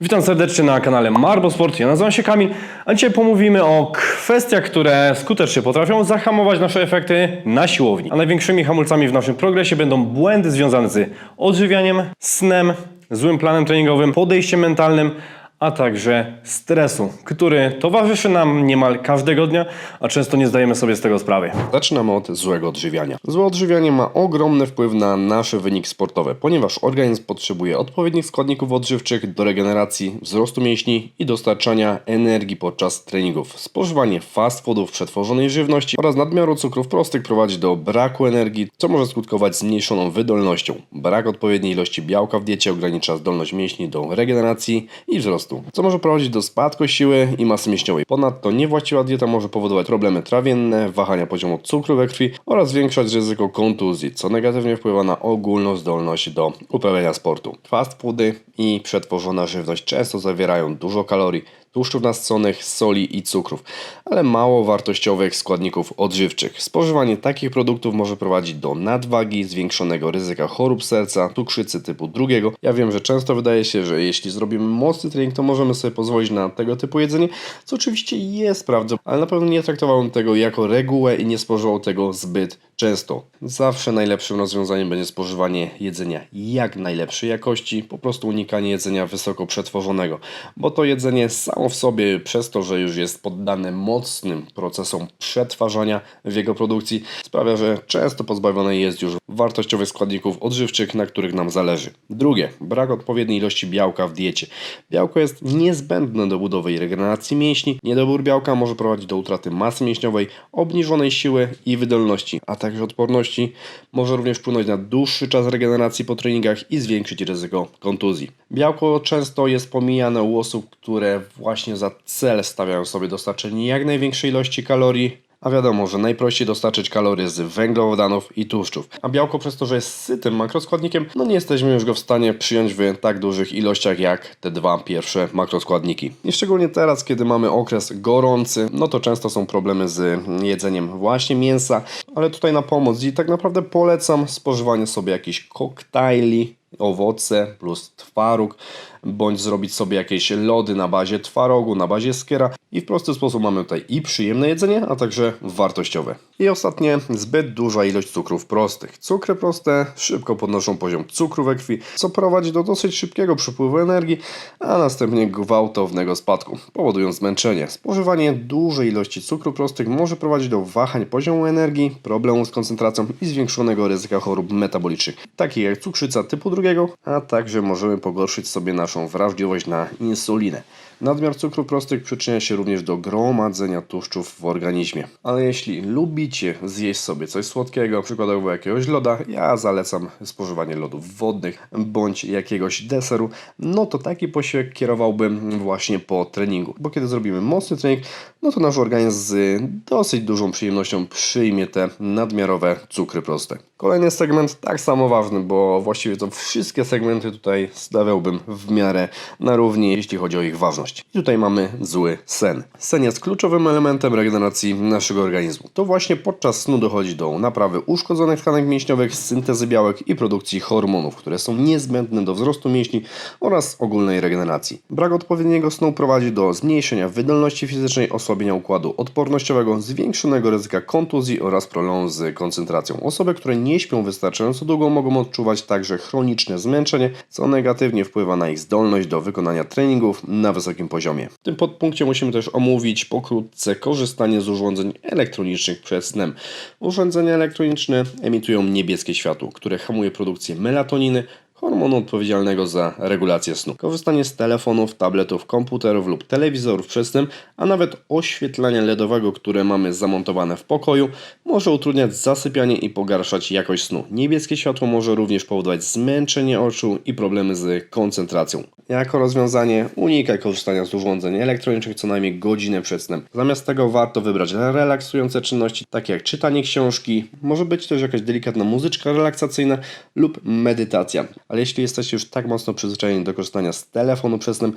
Witam serdecznie na kanale Marbo Sport. Ja nazywam się Kamil, a dzisiaj pomówimy o kwestiach, które skutecznie potrafią zahamować nasze efekty na siłowni. A największymi hamulcami w naszym progresie będą błędy związane z odżywianiem, snem, złym planem treningowym, podejściem mentalnym, a także stresu, który towarzyszy nam niemal każdego dnia, a często nie zdajemy sobie z tego sprawy. Zaczynamy od złego odżywiania. Złe odżywianie ma ogromny wpływ na nasze wyniki sportowe, ponieważ organizm potrzebuje odpowiednich składników odżywczych do regeneracji, wzrostu mięśni i dostarczania energii podczas treningów. Spożywanie fast foodów, przetworzonej żywności oraz nadmiaru cukrów prostych prowadzi do braku energii, co może skutkować zmniejszoną wydolnością. Brak odpowiedniej ilości białka w diecie ogranicza zdolność mięśni do regeneracji i wzrostu, co może prowadzić do spadku siły i masy mięśniowej. Ponadto niewłaściwa dieta może powodować problemy trawienne, wahania poziomu cukru we krwi oraz zwiększać ryzyko kontuzji, co negatywnie wpływa na ogólną zdolność do uprawiania sportu. Fast foody i przetworzona żywność często zawierają dużo kalorii, tłuszczów nasyconych, soli i cukrów, ale mało wartościowych składników odżywczych. Spożywanie takich produktów może prowadzić do nadwagi, zwiększonego ryzyka chorób serca, cukrzycy typu drugiego. Ja wiem, że często wydaje się, że jeśli zrobimy mocny trening, to możemy sobie pozwolić na tego typu jedzenie, co oczywiście jest prawdą, ale na pewno nie traktowałem tego jako regułę i nie spożywał tego zbyt często. Zawsze najlepszym rozwiązaniem będzie spożywanie jedzenia jak najlepszej jakości, po prostu unikanie jedzenia wysoko przetworzonego, bo to jedzenie samo w sobie, przez to, że już jest poddane mocnym procesom przetwarzania w jego produkcji, sprawia, że często pozbawione jest już wartościowych składników odżywczych, na których nam zależy. Drugie, brak odpowiedniej ilości białka w diecie. Białko jest niezbędne do budowy i regeneracji mięśni. Niedobór białka może prowadzić do utraty masy mięśniowej, obniżonej siły i wydolności, a także odporności. Może również wpłynąć na dłuższy czas regeneracji po treningach i zwiększyć ryzyko kontuzji. Białko często jest pomijane u osób, które właśnie za cel stawiają sobie dostarczenie jak największej ilości kalorii, a wiadomo, że najprościej dostarczyć kalorie z węglowodanów i tłuszczów. A białko przez to, że jest sytym makroskładnikiem, no nie jesteśmy już go w stanie przyjąć w tak dużych ilościach jak te dwa pierwsze makroskładniki. I szczególnie teraz, kiedy mamy okres gorący, no to często są problemy z jedzeniem właśnie mięsa, ale tutaj na pomoc i tak naprawdę polecam spożywanie sobie jakichś koktajli, owoce plus twaróg, bądź zrobić sobie jakieś lody na bazie twarogu, na bazie skiera i w prosty sposób mamy tutaj i przyjemne jedzenie, a także wartościowe. I ostatnie, zbyt duża ilość cukrów prostych. Cukry proste szybko podnoszą poziom cukru we krwi, co prowadzi do dosyć szybkiego przepływu energii, a następnie gwałtownego spadku, powodując zmęczenie. Spożywanie dużej ilości cukru prostych może prowadzić do wahań poziomu energii, problemów z koncentracją i zwiększonego ryzyka chorób metabolicznych, takich jak cukrzyca typu drugiego, a także możemy pogorszyć sobie wrażliwość na insulinę. Nadmiar cukru prostych przyczynia się również do gromadzenia tłuszczów w organizmie. Ale jeśli lubicie zjeść sobie coś słodkiego, przykładowo jakiegoś loda, ja zalecam spożywanie lodów wodnych bądź jakiegoś deseru, no to taki posiłek kierowałbym właśnie po treningu. Bo kiedy zrobimy mocny trening, no to nasz organizm z dosyć dużą przyjemnością przyjmie te nadmiarowe cukry proste. Kolejny segment tak samo ważny, bo właściwie to wszystkie segmenty tutaj stawiałbym w miarę na równi, jeśli chodzi o ich ważność. I tutaj mamy zły sen. Sen jest kluczowym elementem regeneracji naszego organizmu. To właśnie podczas snu dochodzi do naprawy uszkodzonych tkanek mięśniowych, syntezy białek i produkcji hormonów, które są niezbędne do wzrostu mięśni oraz ogólnej regeneracji. Brak odpowiedniego snu prowadzi do zmniejszenia wydolności fizycznej, osłabienia układu odpornościowego, zwiększonego ryzyka kontuzji oraz problemu z koncentracją. Osoby, które nie śpią wystarczająco długo mogą odczuwać także chroniczne zmęczenie, co negatywnie wpływa na ich zdolność do wykonania treningów na wysokim poziomie. W tym podpunkcie musimy też omówić pokrótce korzystanie z urządzeń elektronicznych przed snem. Urządzenia elektroniczne emitują niebieskie światło, które hamuje produkcję melatoniny, hormonu odpowiedzialnego za regulację snu. Korzystanie z telefonów, tabletów, komputerów lub telewizorów przed snem, a nawet oświetlania LEDowego, które mamy zamontowane w pokoju, może utrudniać zasypianie i pogarszać jakość snu. Niebieskie światło może również powodować zmęczenie oczu i problemy z koncentracją. Jako rozwiązanie unikaj korzystania z urządzeń elektronicznych co najmniej godzinę przed snem. Zamiast tego warto wybrać relaksujące czynności, takie jak czytanie książki, może być też jakaś delikatna muzyczka relaksacyjna lub medytacja. Ale jeśli jesteście już tak mocno przyzwyczajeni do korzystania z telefonu przesnym,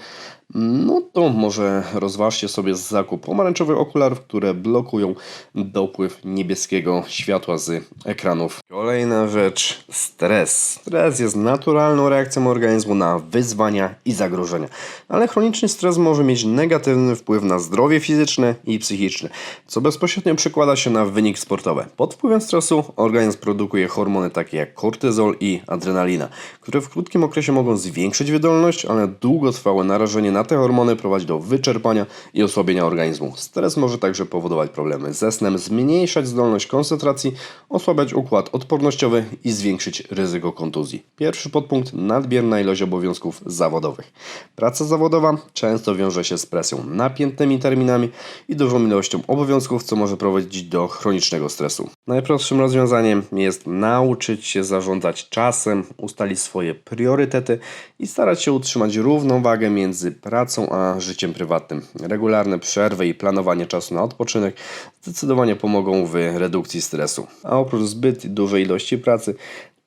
no to może rozważcie sobie zakup pomarańczowych okularów, które blokują dopływ niebieskiego światła z ekranów. Kolejna rzecz, stres. Stres jest naturalną reakcją organizmu na wyzwania i zagrożenia, ale chroniczny stres może mieć negatywny wpływ na zdrowie fizyczne i psychiczne, co bezpośrednio przekłada się na wynik sportowy. Pod wpływem stresu organizm produkuje hormony takie jak kortyzol i adrenalina, które w krótkim okresie mogą zwiększyć wydolność, ale długotrwałe narażenie na te hormony prowadzi do wyczerpania i osłabienia organizmu. Stres może także powodować problemy ze snem, zmniejszać zdolność koncentracji, osłabiać układ odpornościowy i zwiększyć ryzyko kontuzji. Pierwszy podpunkt nadmierna ilość obowiązków zawodowych. Praca zawodowa często wiąże się z presją, napiętymi terminami i dużą ilością obowiązków, co może prowadzić do chronicznego stresu. Najprostszym rozwiązaniem jest nauczyć się zarządzać czasem, ustalić swoje priorytety i starać się utrzymać równowagę między pracą a życiem prywatnym. Regularne przerwy i planowanie czasu na odpoczynek zdecydowanie pomogą w redukcji stresu. A oprócz zbyt dużej ilości pracy,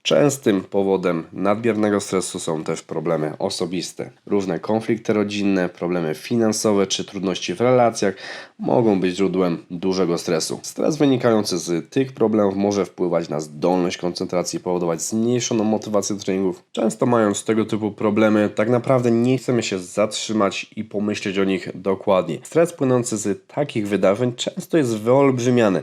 Częstym powodem nadmiernego stresu są też problemy osobiste. Różne konflikty rodzinne, problemy finansowe czy trudności w relacjach mogą być źródłem dużego stresu. Stres wynikający z tych problemów może wpływać na zdolność koncentracji, powodować zmniejszoną motywację treningów. Często mając tego typu problemy, tak naprawdę nie chcemy się zatrzymać i pomyśleć o nich dokładnie. Stres płynący z takich wydarzeń często jest wyolbrzymiany.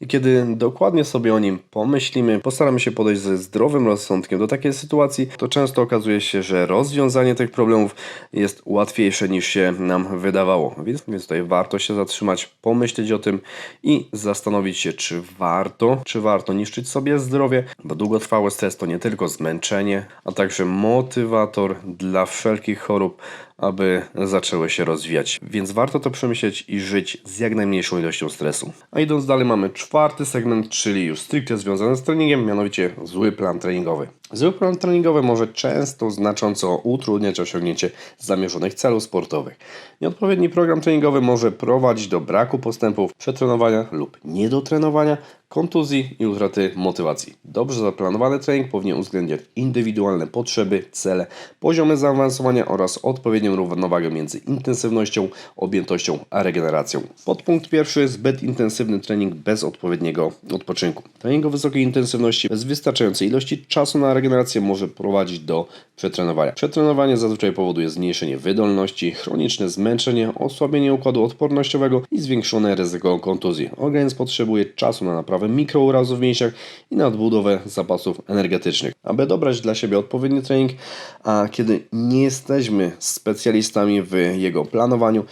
I kiedy dokładnie sobie o nim pomyślimy, postaramy się podejść ze zdrowym rozsądkiem do takiej sytuacji, to często okazuje się, że rozwiązanie tych problemów jest łatwiejsze niż się nam wydawało. Więc, więc tutaj warto się zatrzymać, pomyśleć o tym i zastanowić się, czy warto, czy warto niszczyć sobie zdrowie, bo długotrwały stres to nie tylko zmęczenie, a także motywator dla wszelkich chorób, aby zaczęły się rozwijać. Więc warto to przemyśleć i żyć z jak najmniejszą ilością stresu. A idąc dalej mamy czwarty segment, czyli już stricte związany z treningiem, mianowicie zły plan treningowy. Zły plan treningowy może często znacząco utrudniać osiągnięcie zamierzonych celów sportowych. Nieodpowiedni program treningowy może prowadzić do braku postępów, przetrenowania lub niedotrenowania, kontuzji i utraty motywacji. Dobrze zaplanowany trening powinien uwzględniać indywidualne potrzeby, cele, poziomy zaawansowania oraz odpowiednią równowagę między intensywnością, objętością a regeneracją. Podpunkt pierwszy zbyt intensywny trening bez odpowiedniego odpoczynku. Trening o wysokiej intensywności bez wystarczającej ilości czasu na regenerację może prowadzić do przetrenowania. Przetrenowanie zazwyczaj powoduje zmniejszenie wydolności, chroniczne zmęczenie, osłabienie układu odpornościowego i zwiększone ryzyko kontuzji. Organizm potrzebuje czasu na naprawę mikrourazów w mięśniach i na odbudowę zapasów energetycznych. Aby dobrać dla siebie odpowiedni trening, a kiedy nie jesteśmy specjalistami w jego planowaniu,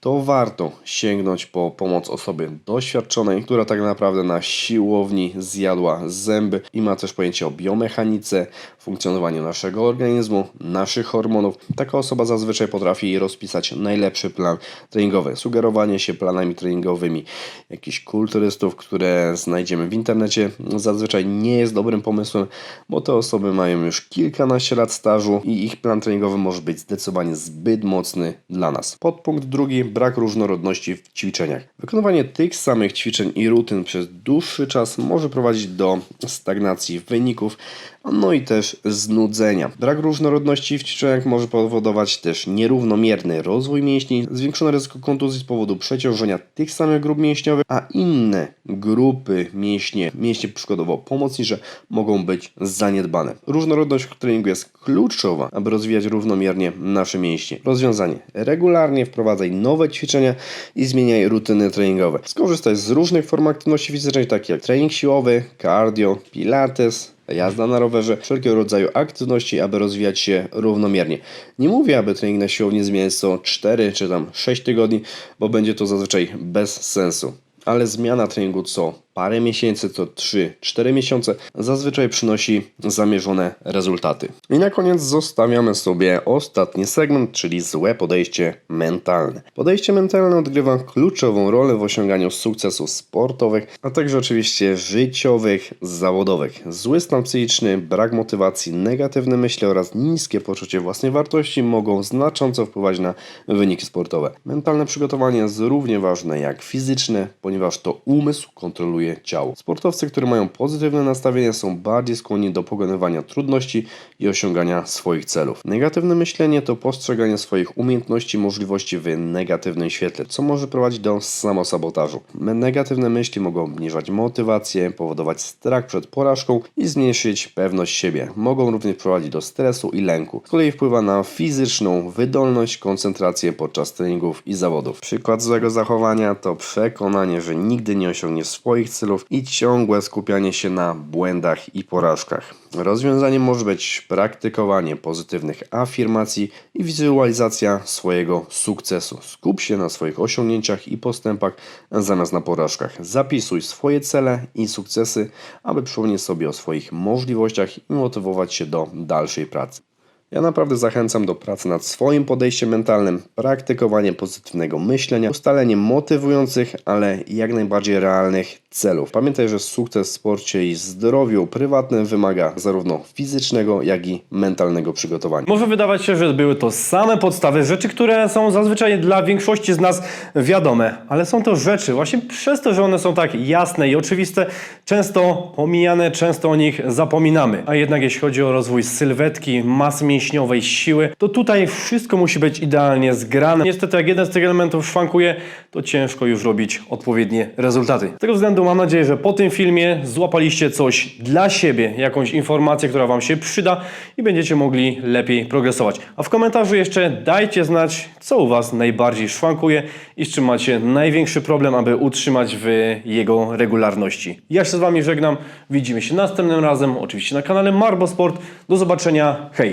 to warto sięgnąć po pomoc osoby doświadczonej, która tak naprawdę na siłowni zjadła zęby i ma też pojęcie o biomechanice, funkcjonowaniu naszego organizmu, naszych hormonów. Taka osoba zazwyczaj potrafi rozpisać najlepszy plan treningowy. Sugerowanie się planami treningowymi jakichś kulturystów, które znajdziemy w internecie, zazwyczaj nie jest dobrym pomysłem, bo te osoby mają już kilkanaście lat stażu i ich plan treningowy może być zdecydowanie zbyt mocny dla nas. Podpunkt drugi brak różnorodności w ćwiczeniach. Wykonywanie tych samych ćwiczeń i rutyn przez dłuższy czas może prowadzić do stagnacji wyników, no i też znudzenia. Brak różnorodności w ćwiczeniach może powodować też nierównomierny rozwój mięśni, zwiększone ryzyko kontuzji z powodu przeciążenia tych samych grup mięśniowych, a inne grupy mięśnie, mięśnie przykładowo pomocnicze, mogą być zaniedbane. Różnorodność w treningu jest kluczowa, aby rozwijać równomiernie nasze mięśnie. Rozwiązanie. Regularnie wprowadzaj nowe ćwiczenia i zmieniaj rutyny treningowe. Skorzystaj z różnych form aktywności fizycznej, takich jak trening siłowy, cardio, pilates, jazda na rowerze, wszelkiego rodzaju aktywności, aby rozwijać się równomiernie. Nie mówię, aby trening na siłowni zmieniać co 4 czy tam 6 tygodni, bo będzie to zazwyczaj bez sensu. Ale zmiana treningu co parę miesięcy, co 3-4 miesiące zazwyczaj przynosi zamierzone rezultaty. I na koniec zostawiamy sobie ostatni segment, czyli złe podejście mentalne. Podejście mentalne odgrywa kluczową rolę w osiąganiu sukcesów sportowych, a także oczywiście życiowych, zawodowych. Zły stan psychiczny, brak motywacji, negatywne myśli oraz niskie poczucie własnej wartości mogą znacząco wpływać na wyniki sportowe. Mentalne przygotowanie jest równie ważne jak fizyczne, ponieważ to umysł kontroluje ciało. Sportowcy, którzy mają pozytywne nastawienie, są bardziej skłonni do pokonywania trudności i osiągania swoich celów. Negatywne myślenie to postrzeganie swoich umiejętności i możliwości w negatywnym świetle, co może prowadzić do samosabotażu. Negatywne myśli mogą obniżać motywację, powodować strach przed porażką i zmniejszyć pewność siebie. Mogą również prowadzić do stresu i lęku. Z kolei wpływa na fizyczną wydolność, koncentrację podczas treningów i zawodów. Przykład złego zachowania to przekonanie, że nigdy nie osiągniesz swoich celów i ciągłe skupianie się na błędach i porażkach. Rozwiązaniem może być praktykowanie pozytywnych afirmacji i wizualizacja swojego sukcesu. Skup się na swoich osiągnięciach i postępach zamiast na porażkach. Zapisuj swoje cele i sukcesy, aby przypomnieć sobie o swoich możliwościach i motywować się do dalszej pracy. Ja naprawdę zachęcam do pracy nad swoim podejściem mentalnym, praktykowaniem pozytywnego myślenia, ustaleniem motywujących, ale jak najbardziej realnych celów. Pamiętaj, że sukces w sporcie i zdrowiu prywatnym wymaga zarówno fizycznego, jak i mentalnego przygotowania. Może wydawać się, że były to same podstawy, rzeczy, które są zazwyczaj dla większości z nas wiadome, ale są to rzeczy właśnie przez to, że one są tak jasne i oczywiste, często pomijane, często o nich zapominamy. A jednak jeśli chodzi o rozwój sylwetki, masy mięśniowej, siły, to tutaj wszystko musi być idealnie zgrane. Niestety, jak jeden z tych elementów szwankuje, to ciężko już robić odpowiednie rezultaty. Z tego mam nadzieję, że po tym filmie złapaliście coś dla siebie, jakąś informację, która Wam się przyda i będziecie mogli lepiej progresować. A w komentarzu jeszcze dajcie znać, co u Was najbardziej szwankuje i z czym macie największy problem, aby utrzymać w jego regularności. Ja się z Wami żegnam, widzimy się następnym razem, oczywiście na kanale Marbo Sport. Do zobaczenia, hej!